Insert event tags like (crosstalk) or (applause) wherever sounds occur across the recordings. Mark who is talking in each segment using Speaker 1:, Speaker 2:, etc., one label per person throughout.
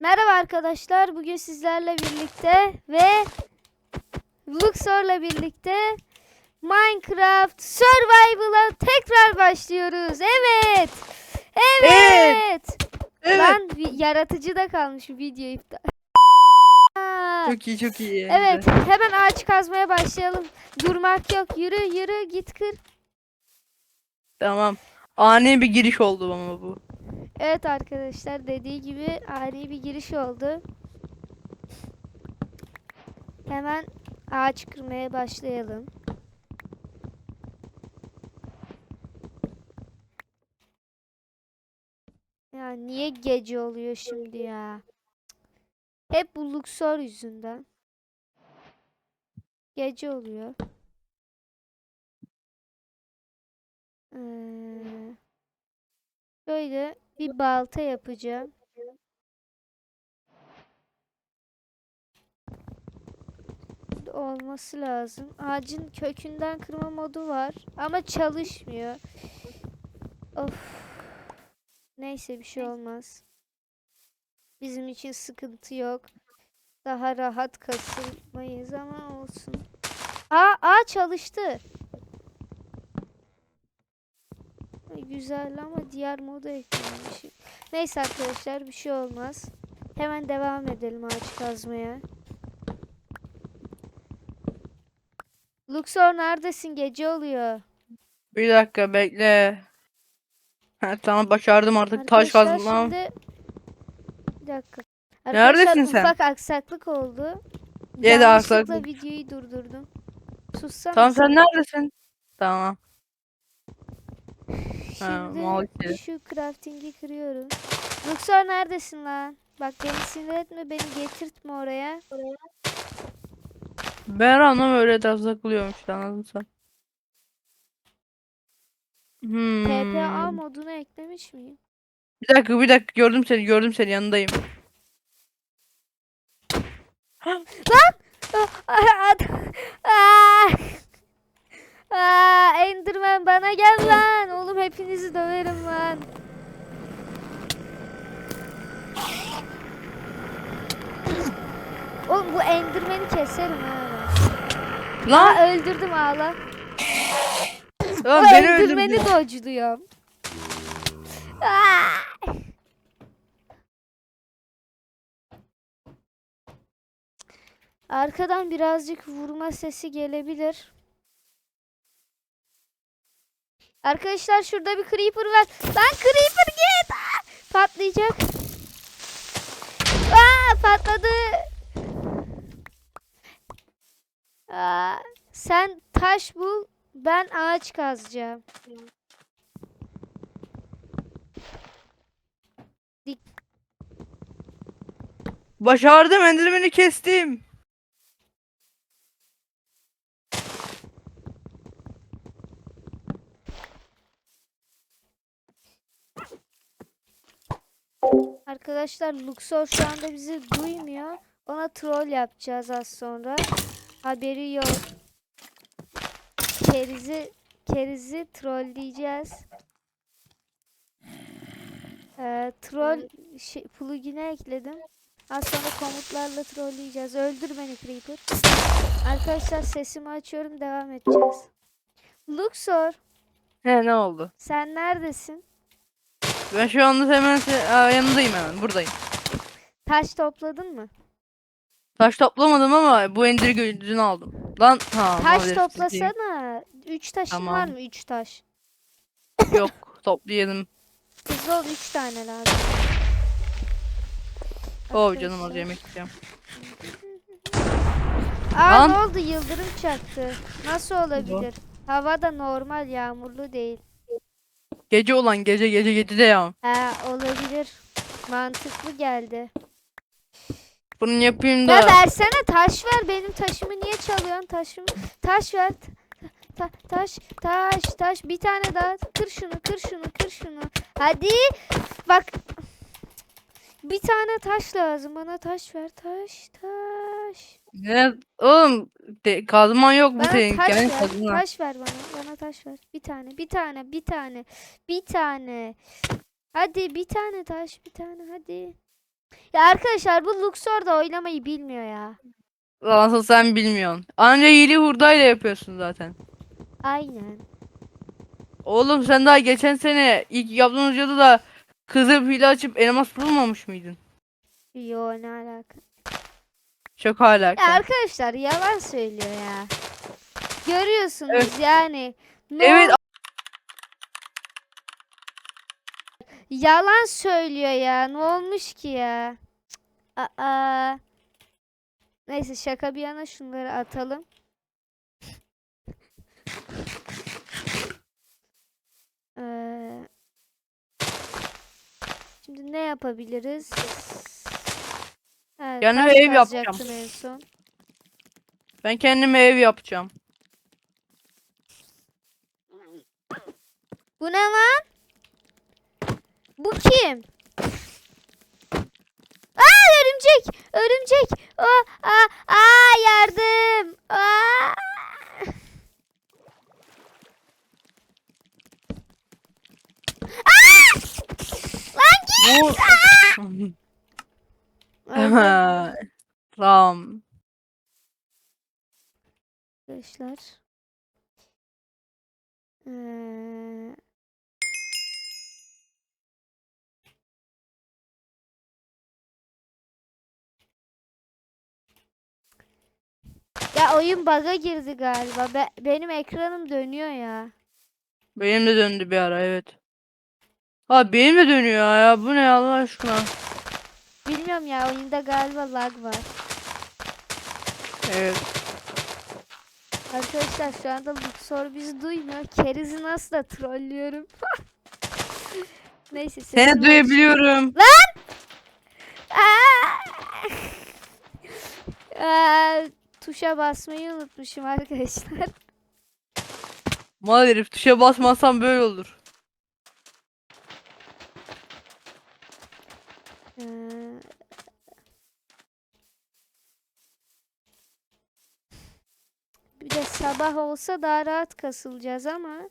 Speaker 1: Merhaba arkadaşlar. Bugün sizlerle birlikte ve Luxor'la birlikte Minecraft Survival'a tekrar başlıyoruz. Evet. Evet.
Speaker 2: Evet.
Speaker 1: Lan yaratıcı da kalmış video iptal.
Speaker 2: Çok iyi çok iyi.
Speaker 1: Evet, hemen ağaç kazmaya başlayalım. Durmak yok. Yürü yürü git kır.
Speaker 2: Tamam. Ani bir giriş oldu ama bu.
Speaker 1: Evet arkadaşlar dediği gibi ani bir giriş oldu. Hemen ağaç kırmaya başlayalım. Ya niye gece oluyor şimdi ya? Hep bu Luxor yüzünden. Gece oluyor. Ee, Şöyle bir balta yapacağım. Olması lazım. Ağacın kökünden kırma modu var ama çalışmıyor. Of. Neyse bir şey olmaz. Bizim için sıkıntı yok. Daha rahat kasılmayız ama olsun. Aa, aa çalıştı. Güzel ama diğer modu eklememişim. Neyse arkadaşlar bir şey olmaz. Hemen devam edelim ağaç kazmaya. Luxor neredesin? Gece oluyor.
Speaker 2: Bir dakika bekle. Ha, tamam başardım artık taş
Speaker 1: Arkadaşlar
Speaker 2: kazmam.
Speaker 1: şimdi... Bir dakika.
Speaker 2: Neredesin
Speaker 1: Arkadaşlar
Speaker 2: sen?
Speaker 1: ufak aksaklık oldu.
Speaker 2: Ya da
Speaker 1: Yanlışlıkla
Speaker 2: aksaklık.
Speaker 1: videoyu durdurdum. Sussana
Speaker 2: Tamam
Speaker 1: sen
Speaker 2: neredesin? Tamam.
Speaker 1: Şimdi şu crafting'i kırıyorum. Luxor neredesin lan? Bak beni sinir etme, beni getirtme oraya.
Speaker 2: Ben anlam öyle de takılıyormuş anladın mı sen? Hmm.
Speaker 1: TPA modunu eklemiş miyim?
Speaker 2: Bir dakika bir dakika gördüm seni gördüm seni yanındayım.
Speaker 1: Ah, ah, ah, Enderman bana gel lan. Oğlum hepinizi döverim lan. Oğlum bu Enderman'i keserim ha.
Speaker 2: Lan
Speaker 1: Aa, öldürdüm ağla.
Speaker 2: lan
Speaker 1: o
Speaker 2: beni
Speaker 1: Enderman'i. Ah! Arkadan birazcık vurma sesi gelebilir. Arkadaşlar şurada bir creeper var. Lan creeper git. Ah! Patlayacak. Aa, patladı. Aa, sen taş bul. Ben ağaç kazacağım.
Speaker 2: Başardım Enderman'i kestim.
Speaker 1: Arkadaşlar Luxor şu anda bizi duymuyor. Ona troll yapacağız az sonra. Haberi yok. Kerizi kerizi trolleyeceğiz. Ee, troll şey, plugin'e ekledim. Az sonra komutlarla trolleyeceğiz. Öldür beni Creeper. Arkadaşlar sesimi açıyorum devam edeceğiz. Luxor
Speaker 2: He ne oldu?
Speaker 1: sen neredesin?
Speaker 2: Ben şu anda hemen Aa, yanındayım hemen buradayım.
Speaker 1: Taş topladın mı?
Speaker 2: Taş toplamadım ama bu ender gözünü aldım. Lan ha.
Speaker 1: Taş
Speaker 2: maalesef
Speaker 1: toplasana. Üç taşın var
Speaker 2: Tamam.
Speaker 1: mı? Üç taş. (coughs)
Speaker 2: Yok toplayalım.
Speaker 1: Hızlı ol üç tane lazım.
Speaker 2: Oh canım az
Speaker 1: Arkadaşlar.
Speaker 2: yemek yiyeceğim.
Speaker 1: Aa
Speaker 2: Lan.
Speaker 1: ne oldu? Yıldırım çaktı. Nasıl olabilir? Hava da normal yağmurlu değil.
Speaker 2: Gece olan gece gece gece de ya.
Speaker 1: Ha olabilir. Mantıklı geldi.
Speaker 2: Bunu yapayım
Speaker 1: Ya
Speaker 2: da.
Speaker 1: versene taş ver. Benim taşımı niye çalıyorsun? Taşımı taş ver. Ta- taş taş taş bir tane daha kır şunu kır şunu kır şunu. Hadi bak bir tane taş lazım bana taş ver taş taş.
Speaker 2: Ne? Oğlum de, kazman yok bu
Speaker 1: Bana
Speaker 2: senin.
Speaker 1: taş
Speaker 2: Kendi
Speaker 1: ver.
Speaker 2: kazma.
Speaker 1: Taş ver bana. Bana taş ver. Bir tane, bir tane, bir tane, bir tane. Hadi bir tane taş, bir tane hadi. Ya arkadaşlar bu Luxor da oynamayı bilmiyor ya.
Speaker 2: Lan asıl sen bilmiyorsun. Anca hile hurdayla yapıyorsun zaten.
Speaker 1: Aynen.
Speaker 2: Oğlum sen daha geçen sene ilk yaptığımız videoda da kızı hile açıp elmas bulmamış mıydın?
Speaker 1: Yo ne alaka.
Speaker 2: Çok alaka.
Speaker 1: Ya arkadaşlar yalan söylüyor ya. Görüyorsunuz
Speaker 2: Evet.
Speaker 1: yani. Ne
Speaker 2: Evet
Speaker 1: Yalan söylüyor ya. Ne olmuş ki ya? Aa. Neyse şaka bir yana şunları atalım. Ee, şimdi ne yapabiliriz?
Speaker 2: Kendime
Speaker 1: taş
Speaker 2: ev yapacağım.
Speaker 1: kazacaktım en son.
Speaker 2: ben kendime ev yapacağım.
Speaker 1: Bu ne lan? Bu kim? Aa örümcek! Örümcek! Aa, aa, aa yardım! Aa! Aa! Lan git!
Speaker 2: Bu... (laughs)
Speaker 1: Öldüm (laughs)
Speaker 2: tamam.
Speaker 1: Arkadaşlar. Ee, Ya oyun bug'a girdi galiba. Be- benim ekranım dönüyor ya.
Speaker 2: Benim de döndü bir ara evet. Ha benim de dönüyor ya. Bu ne Allah aşkına?
Speaker 1: Bilmiyorum ya oyunda galiba lag var.
Speaker 2: Evet.
Speaker 1: Arkadaşlar şu anda Luxor bizi duymuyor. Keriz'i nasıl da trollüyorum. (laughs) Neyse
Speaker 2: Seni duyabiliyorum.
Speaker 1: Aa! Aa, tuşa basmayı unutmuşum arkadaşlar.
Speaker 2: Mal herif tuşa basmazsan böyle olur.
Speaker 1: Ee, Bir de sabah olsa daha rahat kasılacağız ama.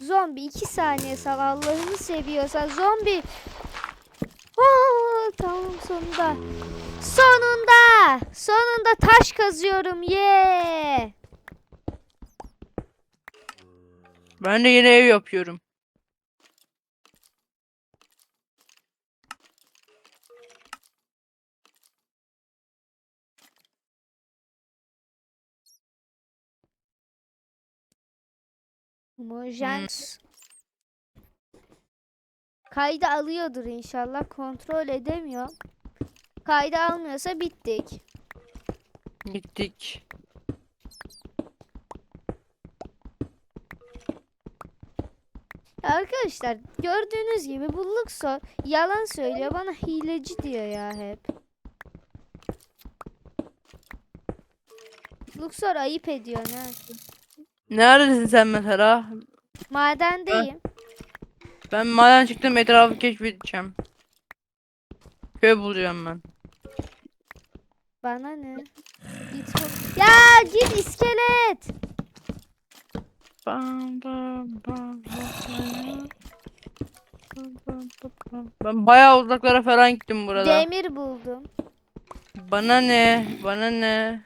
Speaker 1: Zombi 2 saniye sal Allah'ını seviyorsa zombi. Oo, tamam sonunda. Sonunda. Sonunda taş kazıyorum. Ye.
Speaker 2: Ben de yeni ev yapıyorum.
Speaker 1: Mojang Kaydı alıyordur inşallah. Kontrol edemiyorum. Kaydı almıyorsa bittik.
Speaker 2: Gittik.
Speaker 1: Arkadaşlar gördüğünüz gibi bu Luxor yalan söylüyor. Bana hileci diyor ya hep. Luxor ayıp ediyor ne?
Speaker 2: Neredesin sen mesela?
Speaker 1: Madendeyim.
Speaker 2: Ben maden çıktım etrafı keşfedeceğim. Köy bulacağım ben.
Speaker 1: Bana ne? Git Ya git iskelet.
Speaker 2: Bam, bam, bam, bam, bam, bam, bam, bam. Ben bayağı uzaklara falan gittim burada.
Speaker 1: Demir buldum.
Speaker 2: Bana ne? Bana ne?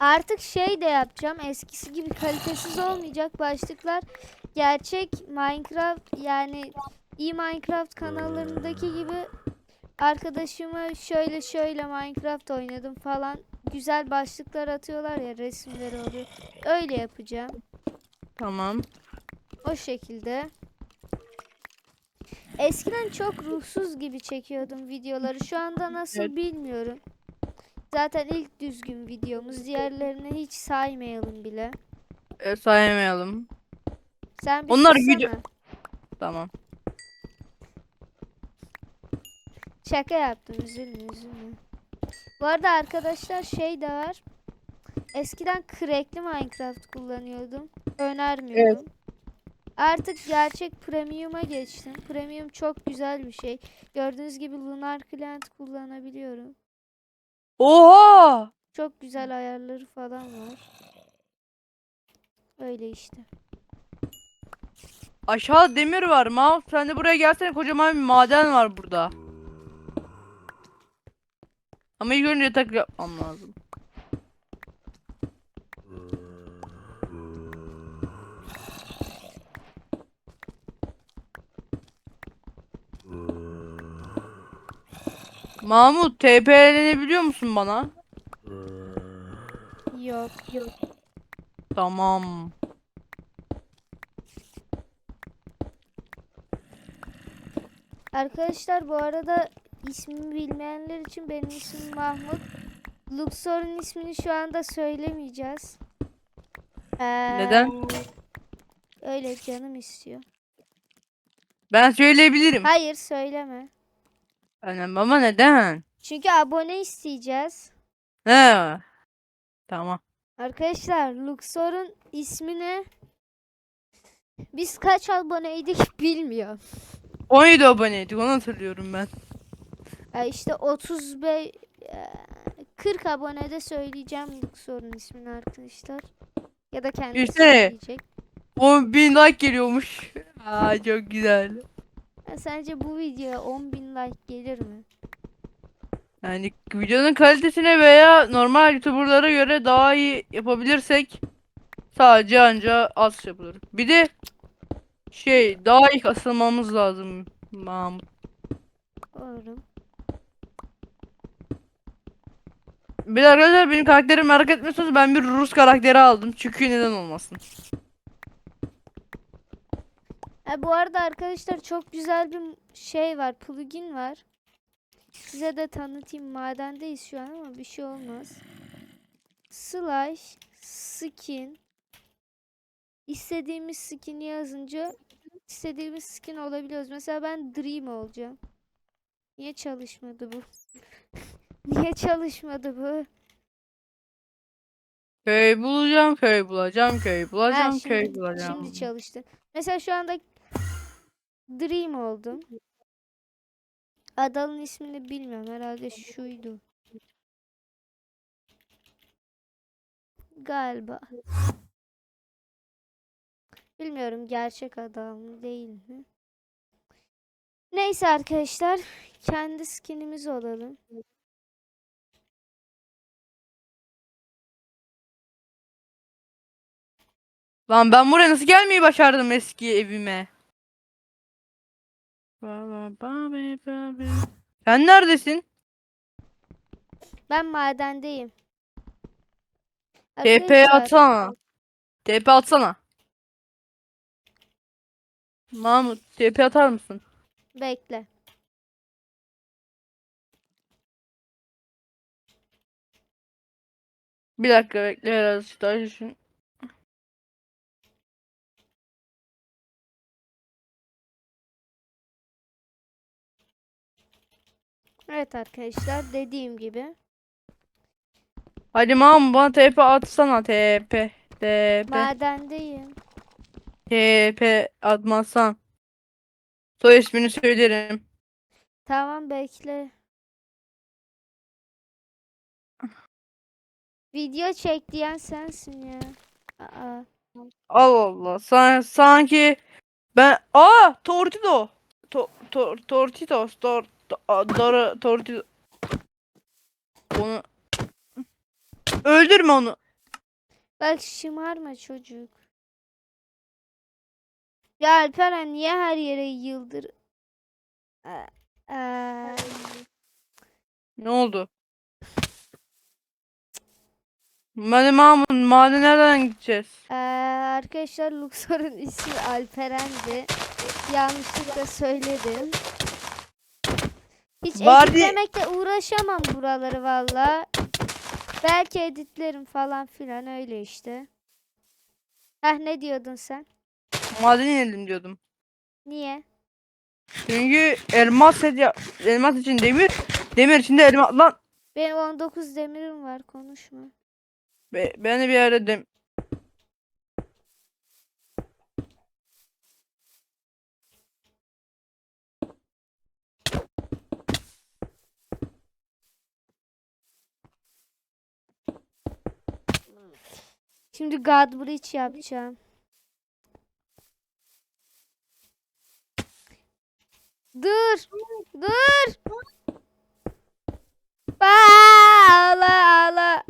Speaker 1: Artık şey de yapacağım. Eskisi gibi kalitesiz olmayacak başlıklar. Gerçek Minecraft yani iyi Minecraft kanallarındaki gibi arkadaşıma şöyle şöyle Minecraft oynadım falan güzel başlıklar atıyorlar ya resimleri oluyor. Öyle yapacağım.
Speaker 2: Tamam.
Speaker 1: O şekilde. Eskiden çok ruhsuz gibi çekiyordum videoları. Şu anda nasıl
Speaker 2: Evet.
Speaker 1: bilmiyorum. Zaten ilk düzgün videomuz. Diğerlerini hiç saymayalım bile.
Speaker 2: E, saymayalım.
Speaker 1: Sen bir
Speaker 2: Onlar
Speaker 1: sussana.
Speaker 2: video- Tamam.
Speaker 1: Şaka yaptım üzülme üzülme. Bu arada arkadaşlar şey de var. Eskiden crackli Minecraft kullanıyordum. Önermiyorum. Artık gerçek premium'a geçtim. Premium çok güzel bir şey. Gördüğünüz gibi Lunar Client kullanabiliyorum.
Speaker 2: Oha!
Speaker 1: Çok güzel ayarları falan var. Öyle işte.
Speaker 2: aşağıda demir var. Mahmut sen de buraya gelsene kocaman bir maden var burada. Ama ilk önce yatak yapmam lazım. Mahmut TP'lenebiliyor musun bana?
Speaker 1: Yok. Yok.
Speaker 2: Tamam.
Speaker 1: Arkadaşlar bu arada ismimi bilmeyenler için benim ismim Mahmut. Luxor'un ismini şu anda söylemeyeceğiz. Ee,
Speaker 2: Neden?
Speaker 1: Öyle canım istiyor.
Speaker 2: Ben söyleyebilirim.
Speaker 1: Hayır söyleme.
Speaker 2: Annem ama neden?
Speaker 1: Çünkü abone isteyeceğiz.
Speaker 2: He. Tamam.
Speaker 1: Arkadaşlar Luxor'un ismini biz kaç aboneydik bilmiyor.
Speaker 2: 17 aboneydik onu hatırlıyorum ben.
Speaker 1: Ya işte 35 e, 40 abonede söyleyeceğim Luxor'un ismini arkadaşlar. Ya da kendisi
Speaker 2: İşte.
Speaker 1: söyleyecek.
Speaker 2: 10 bin like geliyormuş. Aa çok güzel.
Speaker 1: Ya sence bu videoya 10.000 like gelir mi?
Speaker 2: Yani videonun kalitesine veya normal youtuberlara göre daha iyi yapabilirsek sadece anca az yapılır. Bir de şey daha iyi asılmamız lazım Mahmut.
Speaker 1: Doğru.
Speaker 2: Bir de arkadaşlar benim karakterimi merak etmiyorsanız ben bir Rus karakteri aldım. Çünkü neden olmasın.
Speaker 1: Ha, bu arada arkadaşlar çok güzel bir şey var. Plugin var. Size de tanıtayım. Madendeyiz şu an ama bir şey olmaz. Slash skin istediğimiz skin'i yazınca istediğimiz skin olabiliyoruz. Mesela ben Dream olacağım. Niye çalışmadı bu? (laughs) Niye çalışmadı bu?
Speaker 2: Köy bulacağım, köy bulacağım, köy
Speaker 1: Ha,
Speaker 2: bulacağım,
Speaker 1: şimdi,
Speaker 2: köy bulacağım.
Speaker 1: şimdi çalıştı. Mesela şu anda Dream oldum. Adamın ismini bilmiyorum. Herhalde şuydu. Galiba. Bilmiyorum gerçek adam mı değil mi? Neyse arkadaşlar. Kendi skinimiz olalım.
Speaker 2: Lan ben buraya nasıl gelmeyi başardım eski evime? Sen neredesin?
Speaker 1: Ben madendeyim.
Speaker 2: TP
Speaker 1: Arkadaşlar,
Speaker 2: atsana. TP atsana. Mahmut TP atar mısın?
Speaker 1: Bekle.
Speaker 2: Bir dakika bekle biraz daha düşün.
Speaker 1: Evet arkadaşlar dediğim gibi.
Speaker 2: Hadi Mahmut bana TP atsana TP. TP.
Speaker 1: Madendeyim.
Speaker 2: TP atmazsan. Soy ismini söylerim.
Speaker 1: Tamam bekle. Video çek diyen sensin ya. Aa.
Speaker 2: Allah Allah. San sanki ben aa Tortido. To, to, tortitos. Tor, to, a- dora, tortido. Onu öldürme onu.
Speaker 1: Bak şımarma çocuk. Ya Alperen niye her yere yıldır? Aa, aa.
Speaker 2: Ne oldu? Hadi Mahmut maden nereden gideceğiz?
Speaker 1: Ee, arkadaşlar Luxor'un ismi Alperen'di. Yanlışlıkla söyledim. Hiç
Speaker 2: Bari-
Speaker 1: editlemekle uğraşamam buraları valla. Belki editlerim falan filan öyle işte. Heh ne diyordun sen?
Speaker 2: Maden inelim diyordum.
Speaker 1: Niye?
Speaker 2: Çünkü elmas ya elmas için demir, demir içinde elmas lan.
Speaker 1: Benim 19 demirim var konuşma.
Speaker 2: Be, ben de bir ara dem
Speaker 1: Şimdi God Bridge yapacağım. Dur. Dur. Ağla ağla.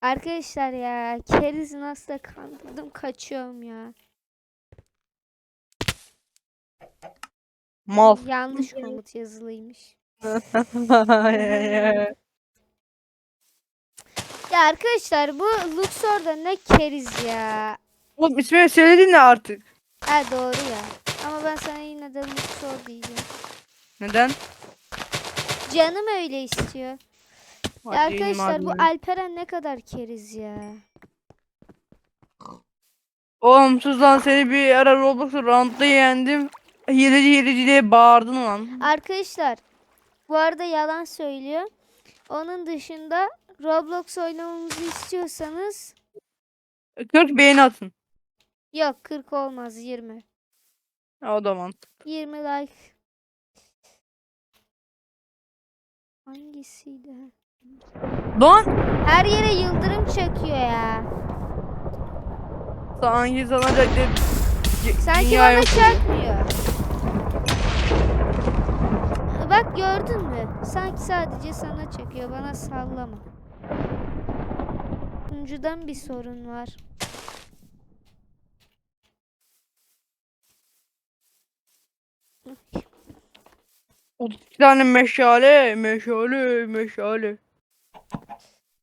Speaker 1: Arkadaşlar ya keriz nasıl da kandırdım kaçıyorum ya.
Speaker 2: Mal.
Speaker 1: Yanlış komut yazılıymış. Ya arkadaşlar bu Luxor'da ne keriz ya.
Speaker 2: Oğlum ismini söyledin de artık.
Speaker 1: Ha doğru ya. Ama ben sana yine de Luxor diyeceğim.
Speaker 2: Neden?
Speaker 1: Canım öyle istiyor. Ya
Speaker 2: Hadi
Speaker 1: arkadaşlar bu
Speaker 2: madem.
Speaker 1: Alperen ne kadar keriz ya.
Speaker 2: Oğlum sus lan seni bir ara Roblox'ta roundda yendim. Hileci hileci diye bağırdın lan.
Speaker 1: Arkadaşlar bu arada yalan söylüyor. Onun dışında Roblox oynamamızı istiyorsanız
Speaker 2: 40 beğeni atın.
Speaker 1: yok 40 olmaz 20.
Speaker 2: O da mantık.
Speaker 1: 20 like. Hangisiydi?
Speaker 2: Lan
Speaker 1: Her yere yıldırım çakıyor ya.
Speaker 2: sanki sana de
Speaker 1: Sanki bana çakmıyor. Bak gördün mü? Sanki sadece sana çakıyor. Bana sallama. Sunucudan bir sorun var.
Speaker 2: Bir tane meşale, meşale, meşale.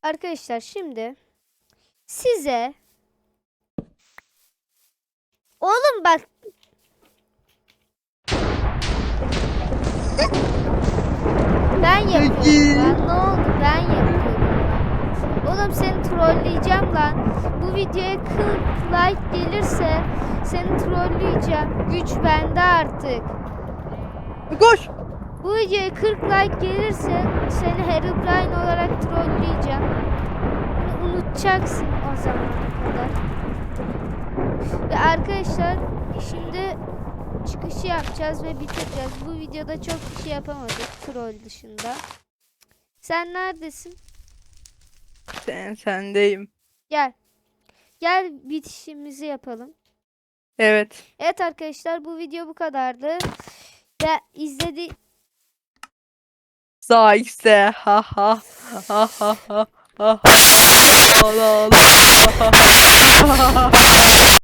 Speaker 1: Arkadaşlar şimdi size Oğlum bak Ben yapıyorum lan. Ne oldu? Ben yapıyorum. Oğlum seni trolleyeceğim lan. Bu videoya 40 like gelirse seni trolleyeceğim. Güç bende artık.
Speaker 2: Koş.
Speaker 1: Bu videoya 40 like gelirse seni Herobrine olarak trolleyeceğim. Bunu unutacaksın o zamana kadar. Ve arkadaşlar şimdi çıkışı yapacağız ve bitireceğiz. Bu videoda çok bir şey yapamadık troll dışında. Sen neredesin?
Speaker 2: Sen sendeyim.
Speaker 1: Gel. Gel bitişimizi yapalım.
Speaker 2: Evet.
Speaker 1: Evet arkadaşlar bu video bu kadardı. Ve izledi.
Speaker 2: Ha ha. Ha ha ha. Ha ha. Allah Allah. (laughs)